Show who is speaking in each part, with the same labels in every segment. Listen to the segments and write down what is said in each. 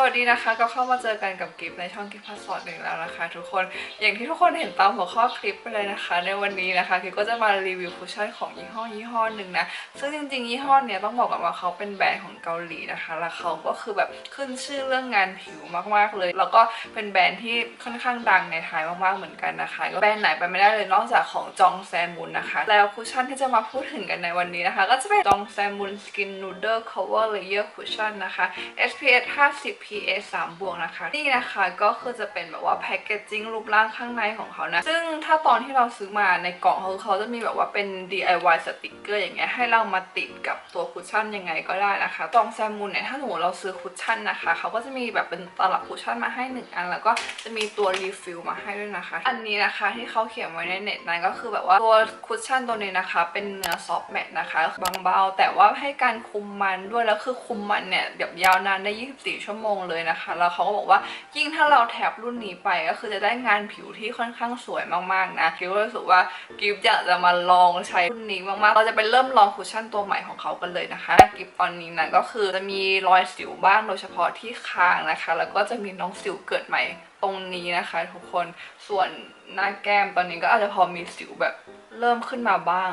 Speaker 1: สวัสดีนะคะก็เข้ามาเจอกันกับกิฟในช่องกิฟพาสปอร์ตหนึ่งแล้วนะคะ ทุกคนอย่างที่ทุกคนเห็นตามหัวข้อคลิปไปเลยนะคะ ในวันนี้นะคะกิฟก็จะมารีวิวคุชชั่นของยี่ห้อยี่ห้อหนึ่งนะซึ่งจริงๆยี่ห้อเนี้ยต้องบอกก่อนว่าเขาเป็นแบรนด์ของเกาหลีนะคะแล้วเขาก็คือแบบขึ้นชื่อเรื่องงานผิวมากๆเลย แล้วก็เป็นแบรนด์ที่ค่อนข้างดังในไทยมากๆเหมือนกันนะคะก็แบรนด์ไหนไปไม่ได้เลยนอกจากของจองแซมุนนะคะ แล้วคุชชั่นที่จะมาพูดถึงกันในวันนี้นะคะ ก็จะเป็นจองแซมุนสกินนูเดิล cover layer cushion นะคะ SPF 50 PA 3บวกนะคะ นี่นะคะก็คือจะเป็นแบบว่าแพคเกจจิ้งรูปร่างข้างในของเขานะ ซึ่งถ้าตอนที่เราซื้อมาในกล่องเขาเขาจะมีแบบว่าเป็น DIY สติกเกอร์อย่างเงี้ยให้เรามาติดกับตัวคุชชั่นยังไงก็ได้นะคะตองแซมมูนเนี่ยถ้าสมมติเราซื้อคุชชั่นนะคะเขาก็จะมีแบบเป็นตลับคุชชั่นมาให้หนึ่งอัน แล้วก็จะมีตัวรีฟิลมาให้ด้วยนะคะ อันนี้นะคะที่เขาเขียนไว้ในเน็ตนั้นก็คือแบบว่าตัวคุชชั่นตัวนี้นะคะ เป็นเนื้อซอฟแมตนะคะบางเบาแต่ว่าให้การคุมมันด้วยแล้วคือคุมมันเนี่ยแบบยาวนานได้ 24 ชั่วโมงเลยนะคะ แล้วเขาก็บอกว่ายิ่งถ้าเราแถบรุ่นนี้ไปก็คือจะได้งานผิวที่ค่อนข้างสวยมากๆนะกิฟก็รู้สึกว่ากิฟอยากจะมาลองใช้รุ่นนี้มากๆ เราจะไปเริ่มลองคุชชั่นตัวใหม่ของเขากันเลยนะคะกิฟตอนนี้นะก็คือจะมีรอยสิวบ้างโดยเฉพาะที่คางนะคะ แล้วก็จะมีน้องสิวเกิดใหม่ตรงนี้นะคะทุกคนส่วนหน้าแก้มตอนนี้ก็อาจจะพอมีสิวแบบเริ่มขึ้นมาบ้าง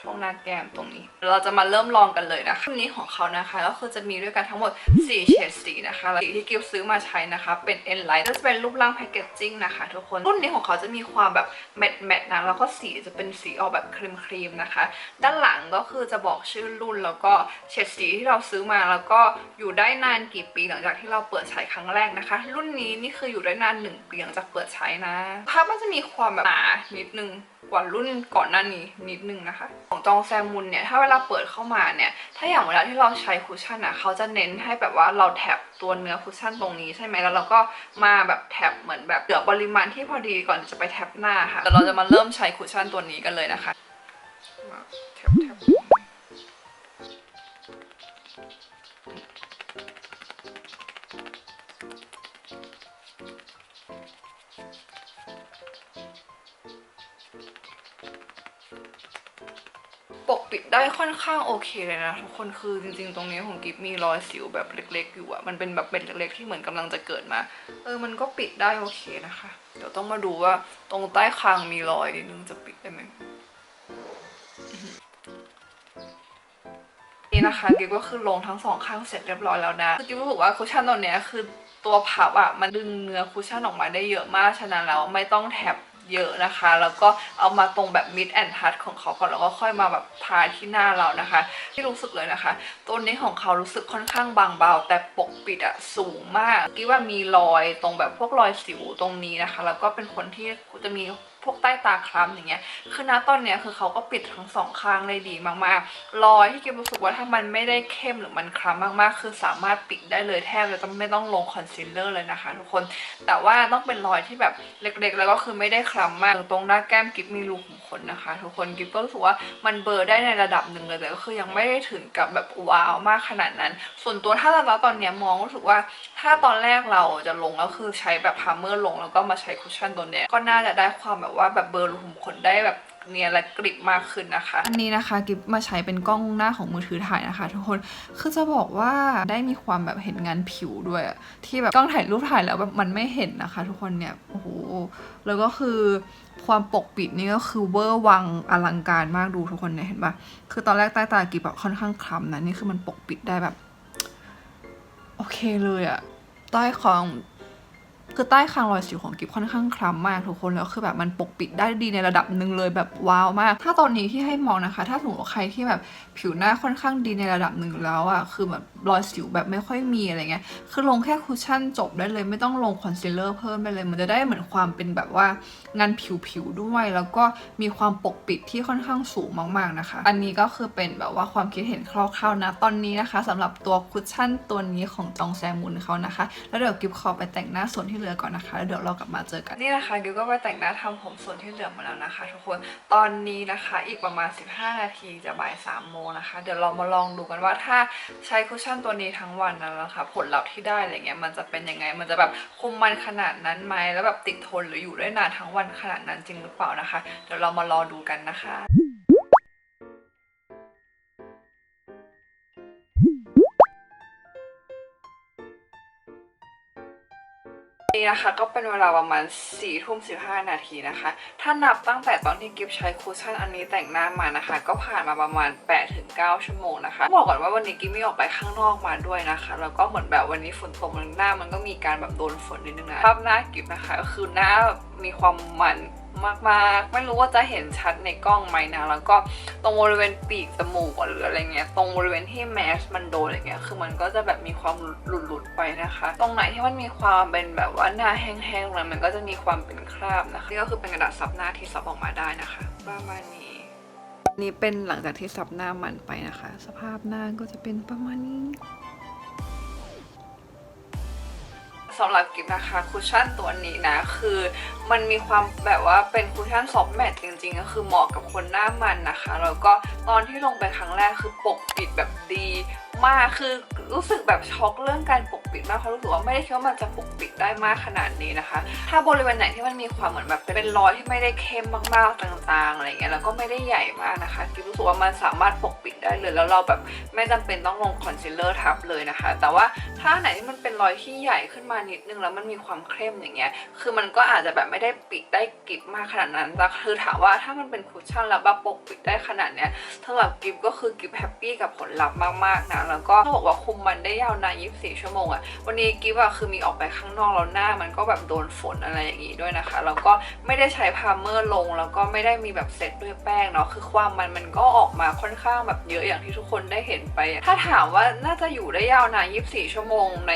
Speaker 1: ช่วงหน้าแก้มตรงนี้ เราจะมาเริ่มลองกันเลยนะคะรุ่นนี้ของเขานะคะก็คือจะมีด้วยกันทั้งหมด 4 เฉดสีนะคะสีที่กิฟซื้อมาใช้นะคะ เป็น N Light จะเป็นรูปร่างแพคเกจจิ้งนะคะทุกคน รุ่นนี้ของเขาจะมีความแบบแมตต์แมตต์นะแล้วก็สีจะเป็นสีออกแบบครีมครีมๆนะคะ ด้านหลังก็คือจะบอกชื่อรุ่นแล้วก็เฉดสีที่เราซื้อมาแล้วก็อยู่ได้นานกี่ปีหลังจากที่เราเปิดใช้ครั้งแรกนะคะ รุ่นนี้นี่คืออยู่ได้นานหนึ่งปีหลังจากเปิดใช้นะภาพมันจะมีความแบบหนานิดนึง กว่ารุ่นก่อนหน้านี้นิดนึงนะคะ ของจองแซมมุนเนี่ย ถ้าเวลาเปิดเข้ามาเนี่ย ถ้าอย่างเวลาที่เราใช้คุชชั่นอะเขาจะเน้นให้แบบว่าเราแท็บตัวเนื้อคุชชั่นตรงนี้ใช่ไหมแล้วเราก็มาแบบแท็บเหมือนแบบเหลือปริมาณที่พอดีก่อนจะไปแท็บหน้าค่ะแต่เราจะมาเริ่มใช้คุชชั่นตัวนี้กันเลยนะคะแท็บแท็บ ปิดได้ค่อนข้างโอเคเลยนะทุกคนคือจริงๆ ตรงนี้ของกิฟมีรอยสิวแบบเล็ก ๆ อยู่อะมันเป็นแบบเป็นเล็กๆ ที่เหมือนกำลังจะเกิดมา เออมันก็ปิดได้โอเคนะคะ เดี๋ยวต้องมาดูว่าตรงใต้คางมีรอยนิดนึงจะปิดได้ไหมนี่นะคะกิฟก็คือลงทั้งสองข้างเสร็จเรียบร้อยแล้วนะคือกิฟรู้สึกว่าคุชชั่นตัวเนี้ยคือตัวพับอะมันดึงเนื้อคุชชั่นออกมาได้เยอะมากฉะนั้นแล้วไม่ต้องแท็บ เยอะนะคะ แล้วก็เอามาตรงแบบ mid and touch ของเขาก่อนแล้วก็ค่อยมาแบบทาที่หน้าเรานะคะ ที่รู้สึกเลยนะคะ ตัวนี้ของเขารู้สึกค่อนข้างบางเบา แต่ปกปิดอะสูงมากคิดว่ามีรอยตรงแบบพวกรอยสิวตรงนี้นะคะ แล้วก็เป็นคนที่จะมี วกใต้ตาคล้ำอย่างเงี้ย คือณตอนเนี้ยคือเขาก็ปิดทั้งสองข้างได้ดีมากๆ รอยที่กิฟรู้สึกว่าถ้ามันไม่ได้เข้มหรือมันคล้ำมากๆ คือสามารถปิดได้เลยแทบจะไม่ต้องลงคอนซีลเลอร์เลยนะคะทุกคน แต่ว่าต้องเป็นรอยที่แบบเล็กๆ แล้วก็คือไม่ได้คล้ำมากตรงหน้าแก้มกิฟมีรูขุมขนนะคะ ทุกคนกิฟก็รู้สึกว่ามันเบลอร์ได้ในระดับหนึ่งเลยแต่ก็คือยังไม่ได้ถึงกับแบบว้าวมากขนาดนั้น ส่วนตัวถ้าเราตอนเนี้ยมองรู้สึกว่าถ้าตอนแรกเราจะลงก็คือใช้แบบพาร์เมอร์ลงแล้วก็มาใช้คุชชั่นตัวเนี้ยก็น่าจะได้ความแบบว่าแบบเบลอร์รูขุมขนได้แบบเนียนและกริบมากขึ้นนะคะ อันนี้นะคะกิฟมาใช้เป็นกล้องหน้าของมือถือถ่ายนะคะ ทุกคนคือจะบอกว่าได้มีความแบบเห็นงานผิวด้วย ที่แบบกล้องถ่ายรูปถ่ายแล้วแบบมันไม่เห็นนะคะ ทุกคนเนี่ยโอ้โหแล้วก็คือความปกปิดนี่ก็คือเวอร์วังอลังการมากดูทุกคนเนี่ยเห็นปะคือตอนแรกใต้ตากิฟแบบค่อนข้างคล้ำนะนี่คือมันปกปิดได้แบบ โอเคเลยอะใต้ของ คือใต้คางรอยสิวของกิฟค่อนข้างคล้ำมากทุกคนแล้วคือแบบมันปกปิดได้ดีในระดับหนึ่งเลยแบบว้าวมาก ถ้าตอนนี้ที่ให้มองนะคะ ถ้าสมมติใครที่แบบผิวหน้าค่อนข้างดีในระดับหนึ่งแล้วอะคือแบบรอยสิวแบบไม่ค่อยมีอะไรเงี้ยคือลงแค่คุชชั่นจบได้เลย ไม่ต้องลงคอนซีลเลอร์เพิ่มไปเลย มันจะได้เหมือนความเป็นแบบว่างานผิวๆด้วย แล้วก็มีความปกปิดที่ค่อนข้างสูงมากๆนะคะ อันนี้ก็คือเป็นแบบว่าความคิดเห็นคร่าวๆนะตอนนี้นะคะสำหรับตัวคุชชั่นตัวนี้ของจองแซมุนเขานะคะ แล้วเดี๋ยวกิฟขอไปแต่งหน้าส่วนที่เหลือก่อนนะคะแล้วเดี๋ยวเรากลับมาเจอกันนี่นะคะกิฟก็ไปแต่งหน้าทำผมส่วนที่เหลือมาแล้วนะคะ ทุกคนตอนนี้นะคะอีกประมาณ 15 นาทีจะบ่าย3โมงนะคะ เดี๋ยวเรามาลองดูกันว่าถ้าใช้คุชชั่นตัวนี้ทั้งวันนั้นนะคะ ผลลัพธ์ที่ได้อะไรเงี้ยมันจะเป็นยังไง มันจะแบบคุมมันขนาดนั้นไหมแล้วแบบติดทนหรืออยู่ได้นานทั้งวันขนาดนั้นจริงหรือเปล่านะคะ เดี๋ยวเรามารอดูกันนะคะ นี่นะคะก็เป็นเวลาประมาณ4ี่ทุ่มสินาทีนะคะ ถ้านับตั้งแต่ตอนที่กิฟใช้คุชชั่นอันนี้แต่งหน้ามานะคะ ก็ผ่านมาประมาณ8-9ชั่วโมงนะคะ บอกก่อนว่าวันนี้กิฟไม่ออกไปข้างนอกมาด้วยนะคะ แล้วก็เหมือนแบบวันนี้ฝนตกมันหน้ามันก็มีการแบบโดนฝนนิดนึงนะภาพหน้ากิฟนะคะก็คือหน้ามีความมัน มากๆ ไม่รู้ว่าจะเห็นชัดในกล้องไหมนะแล้วก็ตรงบริเวณปีกจมูกหรืออะไรเงี้ยตรงบริเวณที่แมสมันโดนอะไรเงี้ยคือมันก็จะแบบมีความหลุดๆไปนะคะ ตรงไหนที่มันมีความเป็นแบบว่าหน้าแห้งๆแล้วมันก็จะมีความเป็นคราบนะคะนี่ก็คือเป็นกระดาษซับหน้าที่ซับออกมาได้นะคะประมาณนี้นี่เป็นหลังจากที่ซับหน้ามันไปนะคะ สภาพหน้าก็จะเป็นประมาณนี้ สำหรับกิฟนะคะคุชชั่นตัวนี้นะ คือมันมีความแบบว่าเป็นคุชชั่นซอฟต์แมตจริงๆ ก็คือเหมาะกับคนหน้ามันนะคะ แล้วก็ตอนที่ลงไปครั้งแรกคือปกปิดแบบดี มากคือรู้สึกแบบช็อกเรื่องการปกปิดมากเพราะรู้สึกว่าไม่ได้คิดว่ามันจะปกปิดได้มากขนาดนี้นะคะ ถ้าบริเวณไหนที่มันมีความเหมือนแบบเป็นรอยที่ไม่ได้เข้มมากๆจางๆอะไรเงี้ยแล้วก็ไม่ได้ใหญ่มากนะคะกิฟรู้สึกว่ามันสามารถปกปิดได้เลยแล้วเราแบบไม่จำเป็นต้องลงคอนซีลเลอร์ทับเลยนะคะ แต่ว่าถ้าไหนที่มันเป็นรอยที่ใหญ่ขึ้นมานิดนึงแล้วมันมีความเข้มอย่างเงี้ยคือมันก็อาจจะแบบไม่ได้ปิดได้กริบมากขนาดนั้นแต่คือถามว่าถ้ามันเป็นคุชชั่นแล้วแบบปกปิดได้ขนาดเนี้ยสำหรับกิฟก็คือกิฟแฮปปี้กับผลลัพธ์มากๆนะแล้วก็เขาบอกว่าคุมมันได้ยาวนาน24 ชั่วโมงอะวันนี้กิฟอะคือมีออกไปข้างนอกแล้วหน้า มันก็แบบโดนฝนอะไรอย่างงี้ด้วยนะคะ แล้วก็ไม่ได้ใช้พาเมอร์ลง แล้วก็ไม่ได้มีแบบเซตด้วยแป้งเนาะคือความมันมันก็ออกมาค่อนข้างแบบเยอะอย่างที่ทุกคนได้เห็นไป ถ้าถามว่าน่าจะอยู่ได้ยาวนาน24 ชั่วโมงใน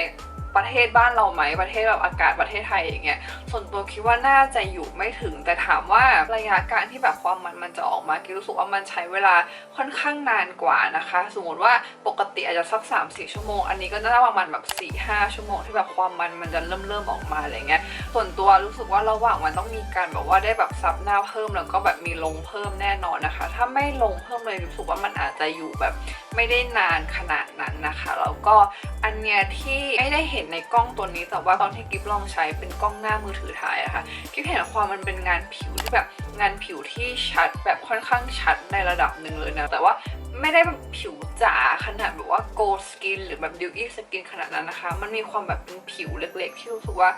Speaker 1: ประเทศบ้านเราไหมประเทศแบบอากาศประเทศไทยอย่างเงี้ยส่วนตัวคิดว่าน่าจะอยู่ไม่ถึง แต่ถามว่าระยะการที่แบบความมันมันจะออกมาคิดรู้สึกว่ามันใช้เวลาค่อนข้างนานกว่านะคะ สมมติว่าปกติอาจจะสัก3 4ชั่วโมง อันนี้ก็น่าจะประมาณแบบ4 5ชั่วโมงที่แบบความมันมันจะเริ่มเริ่มออกมาอะไรเงี้ยส่วนตัวรู้สึกว่าระหว่างมันต้องมีการแบบว่าได้แบบซับหน้าเพิ่มแล้วก็แบบมีลงเพิ่มแน่นอนนะคะ ถ้าไม่ลงเพิ่มเลยรู้สึกว่ามันอาจจะอยู่แบบ ไม่ได้นานขนาดนั้นนะคะแล้วก็อันเนี้ยที่ไม่ได้เห็นในกล้องตัวนี้แต่ว่าตอนที่กิฟลองใช้เป็นกล้องหน้ามือถือถ่ายอะค่ะกิฟเห็นความมันเป็นงานผิวที่แบบงานผิวที่ชัดแบบค่อนข้างชัดในระดับหนึ่งเลยนะแต่ว่าไม่ได้แบบผิวจ๋าขนาดแบบว่า gold skin หรือแบบ dewy skin ขนาดนั้นนะคะ มันมีความแบบเป็นผิวเล็กๆ ที่รู้สึกว่า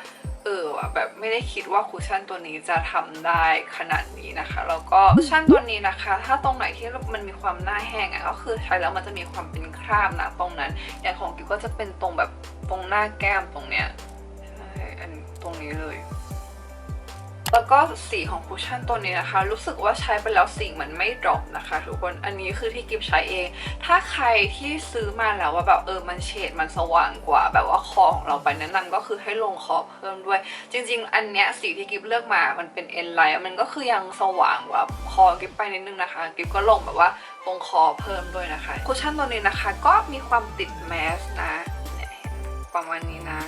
Speaker 1: เออว่ะแบบไม่ได้คิดว่าคุชชั่นตัวนี้จะทำได้ขนาดนี้นะคะ แล้วก็คุชชั่นตัวนี้นะคะ ถ้าตรงไหนที่มันมีความหน้าแห้งอะก็คือใช้แล้วมันจะมีความเป็นคราบนะตรงนั้น อย่างของกิวก็จะเป็นตรงแบบตรงหน้าแก้มตรงเนี้ยใช่อันตรงนี้เลย แล้วก็สีของคุชชั่นตัวนี้นะคะ รู้สึกว่าใช้ไปแล้วสีมันไม่ดรอปนะคะ ทุกคนอันนี้คือที่กิฟใช้เอง ถ้าใครที่ซื้อมาแล้วว่าแบบเออมันเฉดมันสว่างกว่า แบบว่าคอของเราไปแนะนำก็คือให้ลงคอเพิ่มด้วย จริง ๆ อันเนี้ยสีที่กิฟเลือกมามันเป็นเอ็นไลท์มันก็คือยังสว่างกว่าคอกิฟไปนิดนึงนะคะ กิฟก็ลงแบบว่าตรงคอเพิ่มด้วยนะคะคุชชั่นตัวนี้นะคะ ก็มีความติดแมสนะเนี่ยประมาณนี้นะ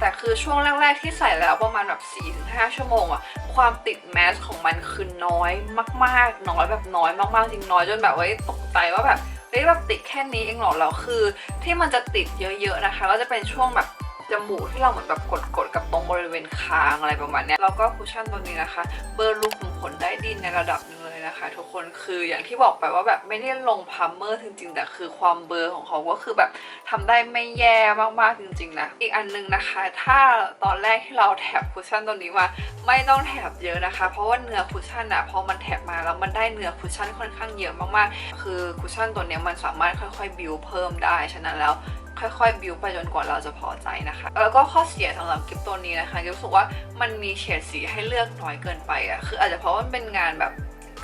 Speaker 1: แต่คือช่วงแรก ๆ ที่ใส่แล้วประมาณแบบ4-5ชั่วโมงอะความติดแมสของมันคือน้อยมากๆ น้อยแบบน้อยมากๆ จริงน้อยจนแบบว่าตกใจว่าแบบเฮ้ยแบบติดแค่นี้เองเหรอแล้วคือ ที่มันจะติดเยอะๆนะคะ ก็จะเป็นช่วงแบบจมูกที่เราเหมือนแบบกดๆกับตรงบริเวณคางอะไรประมาณนี้แล้วก็คุชชั่นตัวนี้นะคะ เบอร์ลูกขุมขนได้ดีในระดับนึ นะคะ ทุกคนคืออย่างที่บอกไปว่าแบบไม่ได้ลงพัมเมอร์จริงๆ แต่คือความเบอร์ของเขาก็คือแบบทำได้ไม่แย่มากๆจริงๆนะ อีกอันนึงนะคะ ถ้าตอนแรกที่เราแถบคุชชั่นตัวนี้มาไม่ต้องแถบเยอะนะคะ เพราะว่าเนื้อคุชชั่นอะพอมันแถบมาแล้วมันได้เนื้อคุชชั่นค่อนข้างเยอะมากๆ คือคุชชั่นตัวนี้มันสามารถค่อยๆบิวเพิ่มได้ฉะนั้นแล้วค่อยๆ บิวไปจนกว่าเราจะพอใจนะคะ แล้วก็ข้อเสียสำหรับกิฟตัวนี้นะคะกิฟรู้สึกว่ามันมีเฉดสีให้เลือกน้อยเกินไปอะคืออาจจะเพราะว่ามันเป็นงานแบบ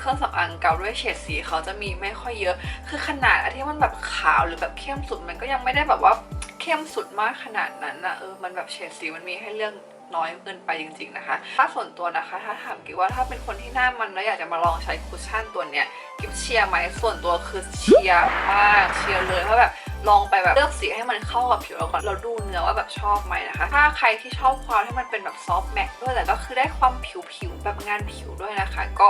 Speaker 1: เครื่องสำอางเก่าด้วยเฉดสีเขาจะมีไม่ค่อยเยอะ คือขนาดอันที่มันแบบขาวหรือแบบเข้มสุดมันก็ยังไม่ได้แบบว่าเข้มสุดมากขนาดนั้นนะเออมันแบบเฉดสีมันมีให้เลือกน้อยเกินไปจริงๆนะคะ ถ้าส่วนตัวนะคะ ถ้าถามกิฟว่าถ้าเป็นคนที่หน้ามันแล้วอยากจะมาลองใช้คุชชั่นตัวเนี้ยกิฟเชียร์ไหมส่วนตัวคือเชียร์มากเชียร์เลยเพราะแบบลองไปแบบเลือกสีให้มันเข้ากับผิวเราก่อนเราดูเนื้อว่าแบบชอบไหมนะคะ ถ้าใครที่ชอบความที่มันเป็นแบบซอฟต์แมทด้วยแต่ก็คือได้ความผิวๆแบบงานผิวด้วยนะคะ ก็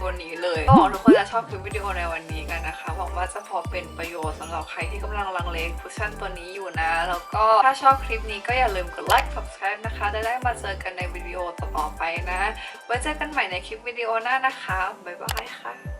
Speaker 1: ตัวนี้เลยก็หวังทุกคนจะชอบคลิปวิดีโอในวันนี้กันนะคะหวังว่าจะพอเป็นประโยชน์สำหรับใครที่กำลังลังเลคุชชั่นตัวนี้อยู่นะ แล้วก็ถ้าชอบคลิปนี้ก็อย่าลืมกดไลค์ subscribe นะคะจะได้มาเจอกันในวิดีโอต่อไปนะ ไว้เจอกันใหม่ในคลิปวิดีโอหน้านะคะ บ๊ายบายค่ะ